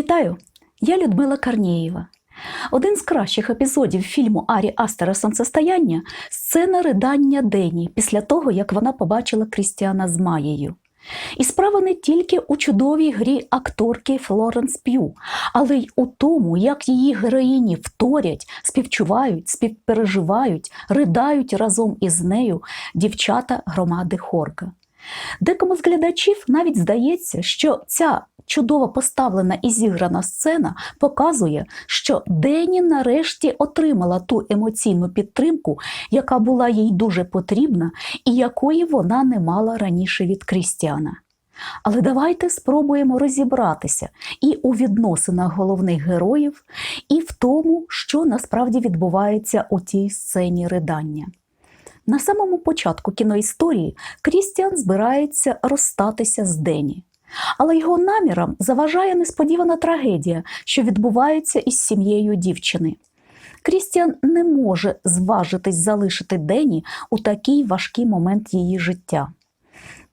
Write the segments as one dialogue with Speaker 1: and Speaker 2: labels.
Speaker 1: Вітаю! Я Людмила Карнієва. Один з кращих епізодів фільму Арі Астера Сонцестояння сцена ридання Дені після того, як вона побачила Крістіана з Маєю. І справа не тільки у чудовій грі акторки Флоренс П'ю, але й у тому, як її героїні вторять, співчувають, співпереживають, riдають разом із нею дівчата громади Хорка. Декому з глядачів навіть здається, що ця чудово поставлена і зіграна сцена показує, що Дені нарешті отримала ту емоційну підтримку, яка була їй дуже потрібна і якої вона не мала раніше від Крістіана. Але давайте спробуємо розібратися і у відносинах головних героїв, і в тому, що насправді відбувається у тій сцені ридання. На самому початку кіноісторії Крістіан збирається розстатися з Дені. Але його намірам заважає несподівана трагедія, що відбувається із сім'єю дівчини. Крістіан не може зважитись залишити Дені у такий важкий момент її життя.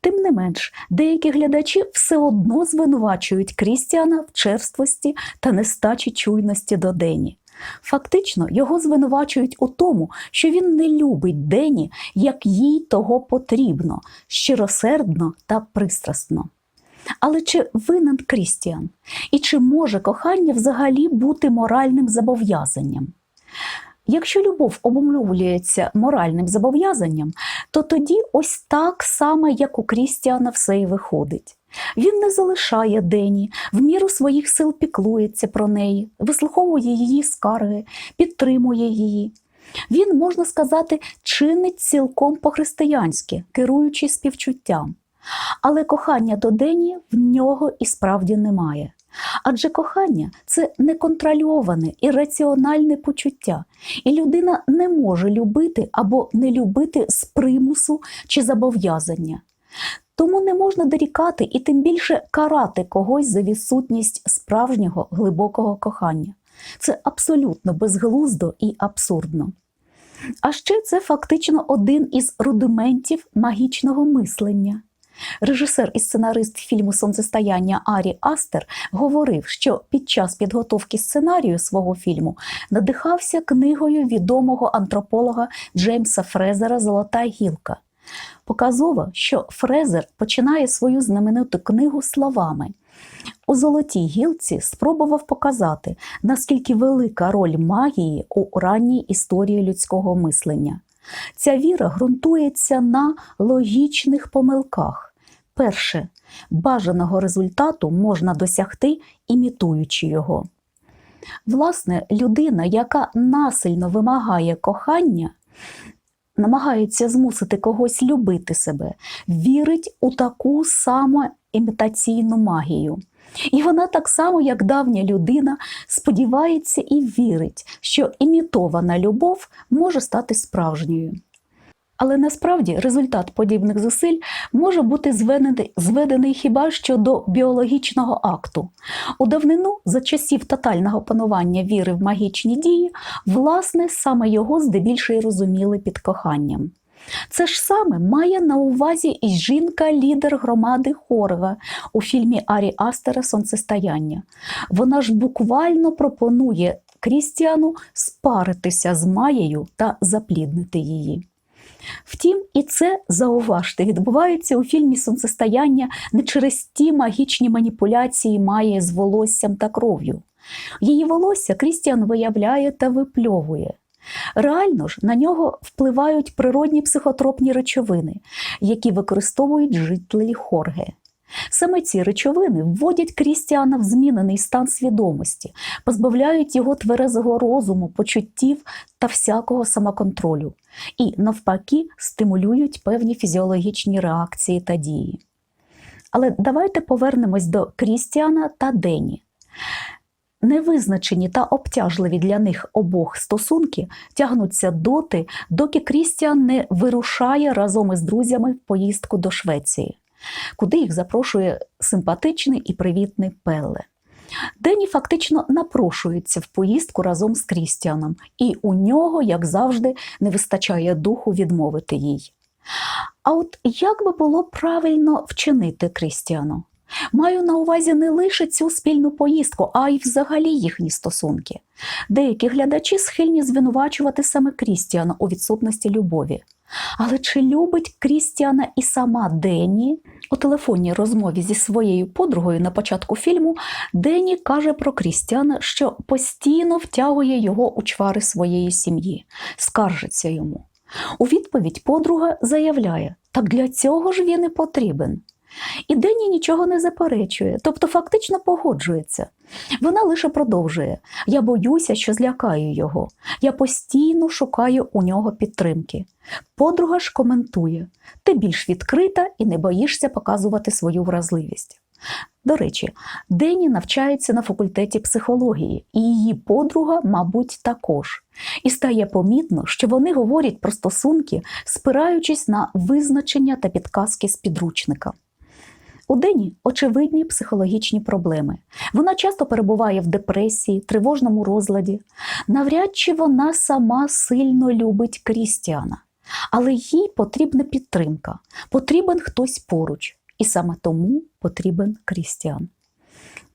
Speaker 1: Тим не менш, деякі глядачі все одно звинувачують Крістіана в черствості та нестачі чуйності до Дені. Фактично, його звинувачують у тому, що він не любить Дені, як їй того потрібно, щиросердно та пристрасно. Але чи винен Крістіан? І чи може кохання взагалі бути моральним зобов'язанням? Якщо любов обумовлюється моральним зобов'язанням, то тоді ось так само, як у Крістіана, все і виходить. Він не залишає Дені, в міру своїх сил піклується про неї, вислуховує її скарги, підтримує її. Він, можна сказати, чинить цілком по-християнськи, керуючи співчуттям. Але кохання до Дені в нього і справді немає. Адже кохання це неконтрольоване і раціональне почуття, і людина не може любити або не любити з примусу чи зобов'язання. Тому не можна дорікати і тим більше карати когось за відсутність справжнього глибокого кохання. Це абсолютно безглуздо і абсурдно. А ще це фактично один із рудиментів магічного мислення. Режисер і сценарист фільму Сонцестояння Арі Астер говорив, що під час підготовки сценарію свого фільму надихався книгою відомого антрополога Джеймса Фрезера Золота гілка. Показово, що Фрезер починає свою знамениту книгу словами. У Золотій гілці спробував показати, наскільки велика роль магії у ранній історії людського мислення. Ця віра ґрунтується на логічних помилках. Перше, бажаного результату можна досягти, імітуючи його. Власне, людина, яка насильно вимагає кохання, намагається змусити когось любити себе, вірить у таку саму імітаційну магію. І вона так само, як давня людина, сподівається і вірить, що імітована любов може стати справжньою. Але насправді результат подібних зусиль може бути зведений, зведений хіба що до біологічного акту. У давнину, за часів тотального панування віри в магічні дії, власне, саме його здебільшого розуміли під коханням. Це ж саме має на увазі і жінка-лідер громади Хорга у фільмі Арі Астера Сонцестояння. Вона ж буквально пропонує Крістіану спаритися з Маєю та запліднити її. Втім, і це зауважте, відбувається у фільмі Сонцестояння не через ті магічні маніпуляції має з волоссям та кров'ю. Її волосся Крістіан виявляє та випльовує. Реально ж на нього впливають природні психотропні речовини, які використовують жителі Хорге. Саме ці речовини вводять Крістіана в змінений стан свідомості, позбавляють його тверезого розуму, почуттів та всякого самоконтролю, і, навпаки, стимулюють певні фізіологічні реакції та дії. Але давайте повернемось до Крістіана та Дені. Невизначені та обтяжливі для них обох стосунки тягнуться доти, доки Крістіан не вирушає разом із друзями в поїздку до Швеції, куди їх запрошує симпатичний і привітний Пелле. Дені фактично напрошується в поїздку разом з Крістіаном, і у нього, як завжди, не вистачає духу відмовити їй. А от як би було правильно вчинити Крістіану? Маю на увазі не лише цю спільну поїздку, а й взагалі їхні стосунки. Деякі глядачі схильні звинувачувати саме Крістіана у відсутності любові. Але чи любить Крістіана і сама Денні? У телефонній розмові зі своєю подругою на початку фільму Денні каже про Крістіана, що постійно втягує його у чвари своєї сім'ї, скаржиться йому. У відповідь подруга заявляє: так для цього ж він і потрібен. І Денні нічого не заперечує, тобто фактично погоджується. Вона лише продовжує: Я боюся, що злякаю його. Я постійно шукаю у нього підтримки. Подруга ж коментує: ти більш відкрита і не боїшся показувати свою вразливість. До речі, Дені навчається на факультеті психології, і її подруга, мабуть, також. І стає помітно, що вони говорять про стосунки, спираючись на визначення та підказки з підручника. У Дені очевидні психологічні проблеми. Вона часто перебуває в депресії, тривожному розладі. Навряд чи вона сама сильно любить Крістіана, але їй потрібна підтримка, потрібен хтось поруч, і саме тому потрібен Крістіан.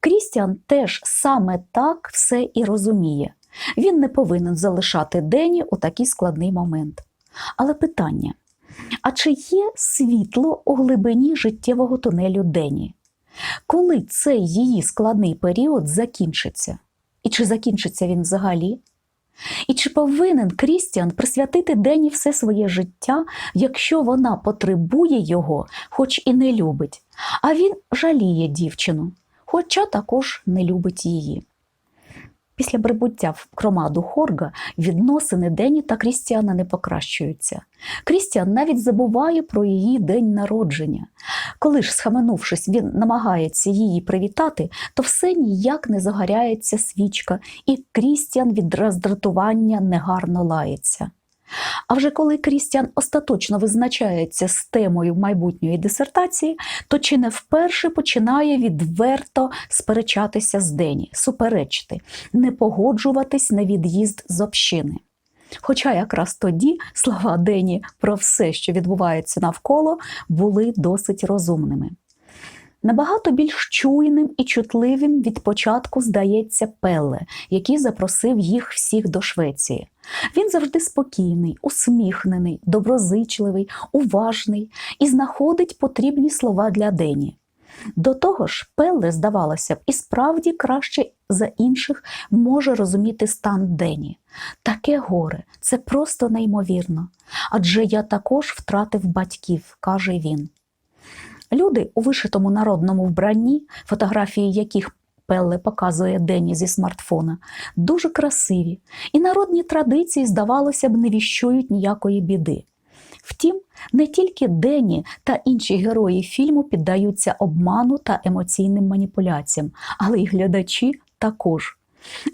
Speaker 1: Крістіан теж саме так все і розуміє. Він не повинен залишати Дені у такий складний момент. Але питання: а чи є світло у глибині життєвого тунелю Дені? Коли цей її складний період закінчиться? І чи закінчиться він взагалі? І чи повинен Крістіан присвятити Дені все своє життя, якщо вона потребує його, хоч і не любить, а він жаліє дівчину, хоча також не любить її? Після прибуття в громаду Хорга відносини Дені та Крістіана не покращуються. Крістіан навіть забуває про її день народження. Коли ж, схаменувшись, він намагається її привітати, то все ніяк не загоряється свічка, і Крістіан від роздратування негарно лається. А вже коли Крістіан остаточно визначається з темою майбутньої дисертації, то чи не вперше починає відверто сперечатися з Дені, суперечити, не погоджуватись на від'їзд з общини. Хоча якраз тоді слова Дені про все, що відбувається навколо, були досить розумними. Набагато більш чуйним і чутливим від початку здається Пелле, який запросив їх всіх до Швеції. Він завжди спокійний, усміхнений, доброзичливий, уважний і знаходить потрібні слова для Дені. До того ж, Пелле, здавалося б, і справді краще за інших може розуміти стан Дені. Таке горе, це просто неймовірно. Адже я також втратив батьків, каже він. Люди у вишитому народному вбранні, фотографії яких Пелле показує Дені зі смартфона, дуже красиві, і народні традиції, здавалося б, не віщують ніякої біди. Втім, не тільки Дені та інші герої фільму піддаються обману та емоційним маніпуляціям, але й глядачі також.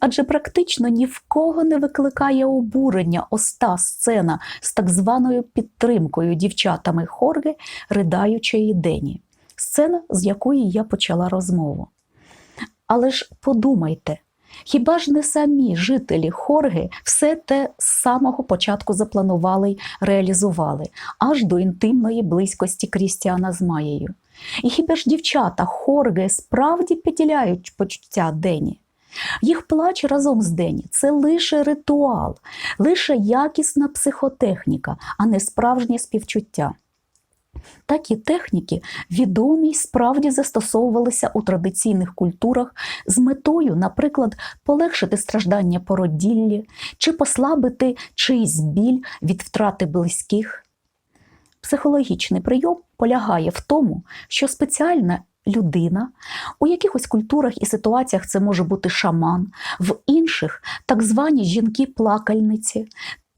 Speaker 1: Адже практично ні в кого не викликає обурення оста сцена з так званою підтримкою дівчатами Хорги, ридаючої Дені, сцена, з якої я почала розмову. Але ж подумайте, хіба ж не самі жителі Хорги все те з самого початку запланували й реалізували, аж до інтимної близькості Крістіана з Маєю? І хіба ж дівчата Хорги справді поділяють почуття Дені? Їх плач разом з Дені це лише ритуал, лише якісна психотехніка, а не справжнє співчуття. Такі техніки відомі й справді застосовувалися у традиційних культурах з метою, наприклад, полегшити страждання породіллі чи послабити чийсь біль від втрати близьких. Психологічний прийом полягає в тому, що спеціальна людина, у якихось культурах і ситуаціях це може бути шаман, в інших так звані жінки-плакальниці,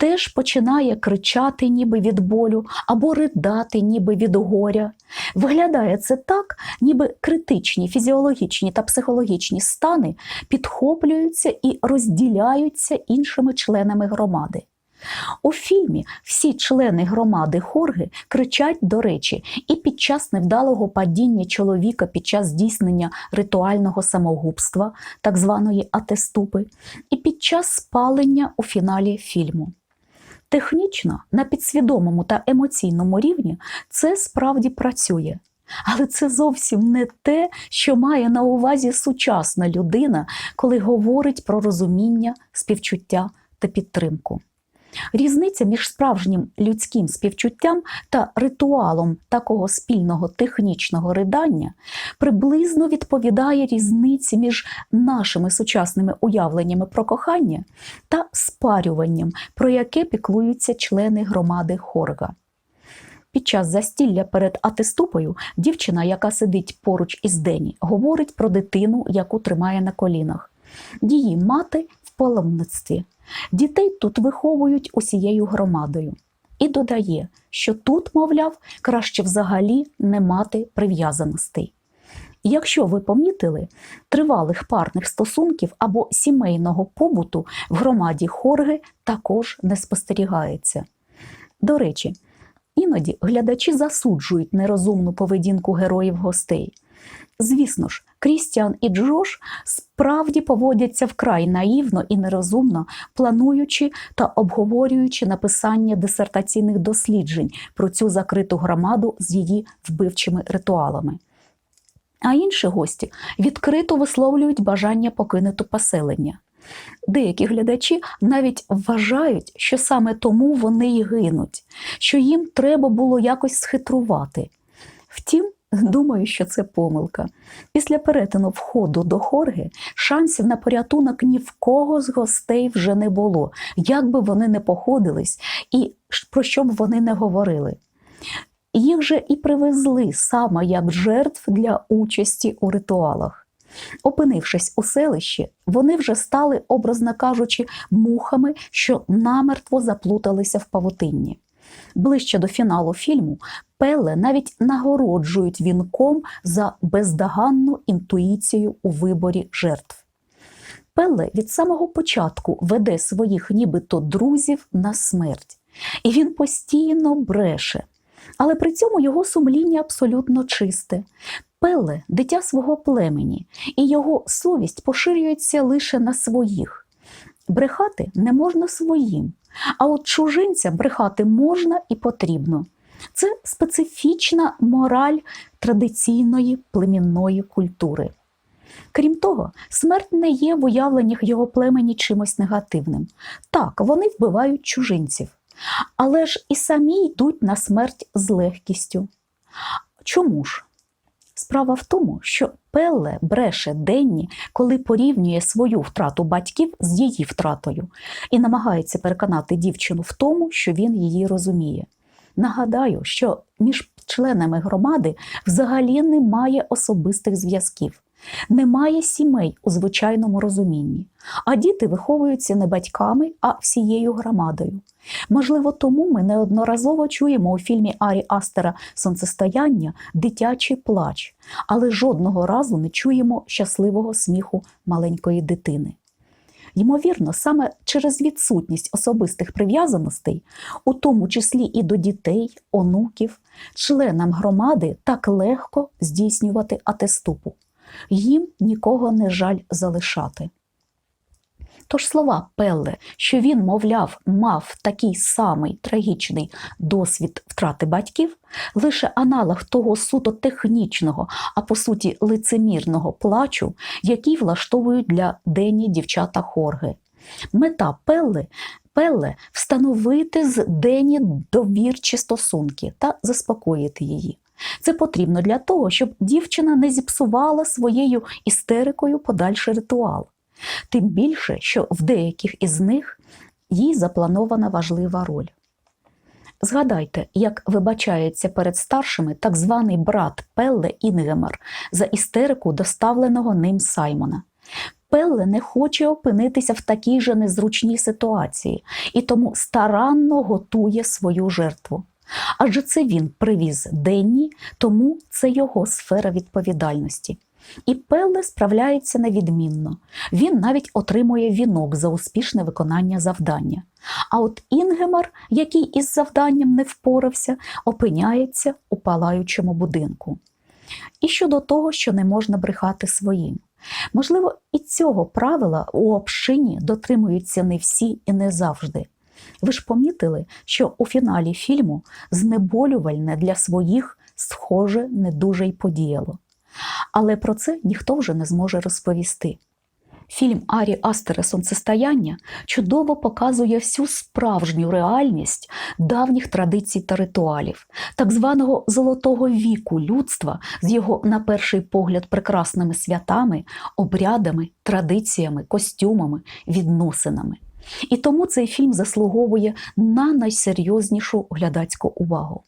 Speaker 1: теж починає кричати ніби від болю або ридати ніби від горя. Виглядає це так, ніби критичні фізіологічні та психологічні стани підхоплюються і розділяються іншими членами громади. У фільмі всі члени громади Хорги кричать до речі, і під час невдалого падіння чоловіка під час здійснення ритуального самогубства, так званої атеступи, і під час спалення у фіналі фільму. Технічно, на підсвідомому та емоційному рівні це справді працює. Але це зовсім не те, що має на увазі сучасна людина, коли говорить про розуміння, співчуття та підтримку. Різниця між справжнім людським співчуттям та ритуалом такого спільного технічного ридання приблизно відповідає різниці між нашими сучасними уявленнями про кохання та спарюванням, про яке піклуються члени громади Хорга. Під час застілля перед атеступою дівчина, яка сидить поруч із Дені, говорить про дитину, яку тримає на колінах. Її мати в паломництві. Дітей тут виховують усією громадою. І додає, що тут, мовляв, краще взагалі не мати прив'язаностей. Якщо ви помітили, тривалих парних стосунків або сімейного побуту в громаді Хорги також не спостерігається. До речі, іноді глядачі засуджують нерозумну поведінку героїв гостей. Звісно ж, Крістіан і Джош справді поводяться вкрай наївно і нерозумно, плануючи та обговорюючи написання дисертаційних досліджень про цю закриту громаду з її вбивчими ритуалами. А інші гості відкрито висловлюють бажання покинути поселення. Деякі глядачі навіть вважають, що саме тому вони й гинуть, що їм треба було якось схитрувати. Втім, думаю, що це помилка. Після перетину входу до хорги шансів на порятунок ні в кого з гостей вже не було, як би вони не походились і про що б вони не говорили. Їх же і привезли саме як жертв для участі у ритуалах. Опинившись у селищі, вони вже стали, образно кажучи, мухами, що намертво заплуталися в павутинні. Ближче до фіналу фільму Пеле навіть нагороджують вінком за бездоганну інтуїцію у виборі жертв. Пеле від самого початку веде своїх нібито друзів на смерть, і він постійно бреше. Але при цьому його сумління абсолютно чисте. Пеле дитя свого племені, і його совість поширюється лише на своїх. Брехати не можна своїм, а от чужинцям брехати можна і потрібно. Це специфічна мораль традиційної племінної культури. Крім того, смерть не є в уявленнях його племені чимось негативним. Так, вони вбивають чужинців, але ж і самі йдуть на смерть з легкістю. Чому ж? Справа в тому, що Пелле бреше Денні, коли порівнює свою втрату батьків з її втратою, і намагається переконати дівчину в тому, що він її розуміє. Нагадаю, що між членами громади взагалі немає особистих зв'язків, немає сімей у звичайному розумінні, а діти виховуються не батьками, а всією громадою. Можливо, тому ми неодноразово чуємо у фільмі Арі Астера Сонцестояння дитячий плач, але жодного разу не чуємо щасливого сміху маленької дитини. Ймовірно, саме через відсутність особистих прив'язаностей, у тому числі і до дітей, онуків, членам громади так легко здійснювати атеступу. Їм нікого не жаль залишати. Тож слова Пелле, що він, мовляв, мав такий самий трагічний досвід втрати батьків, лише аналог того суто технічного, а по суті лицемірного плачу, який влаштовують для Дені дівчата Хорги. Мета Пелле Пелле встановити з Дені довірчі стосунки та заспокоїти її. Це потрібно для того, щоб дівчина не зіпсувала своєю істерикою подальший ритуал. Тим більше, що в деяких із них їй запланована важлива роль. Згадайте, як вибачається перед старшими так званий брат Пелле Інгемар за істерику доставленого ним Саймона. Пелле не хоче опинитися в такій же незручній ситуації і тому старанно готує свою жертву. Адже це він привіз Денні, тому це його сфера відповідальності. І Пелле справляється невідмінно. Він навіть отримує вінок за успішне виконання завдання. А от Інгемар, який із завданням не впорався, опиняється у палаючому будинку. І щодо того, що не можна брехати своїм. Можливо, і цього правила у общині дотримуються не всі і не завжди. Ви ж помітили, що у фіналі фільму знеболювальне для своїх схоже, не дуже й подіяло. Але про це ніхто вже не зможе розповісти. Фільм Арі Астера Сонцестояння чудово показує всю справжню реальність давніх традицій та ритуалів, так званого золотого віку людства з його, на перший погляд, прекрасними святами, обрядами, традиціями, костюмами, відносинами. І тому цей фільм заслуговує на найсерйознішу глядацьку увагу.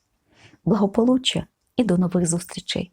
Speaker 1: Благополуччя і до нових зустрічей!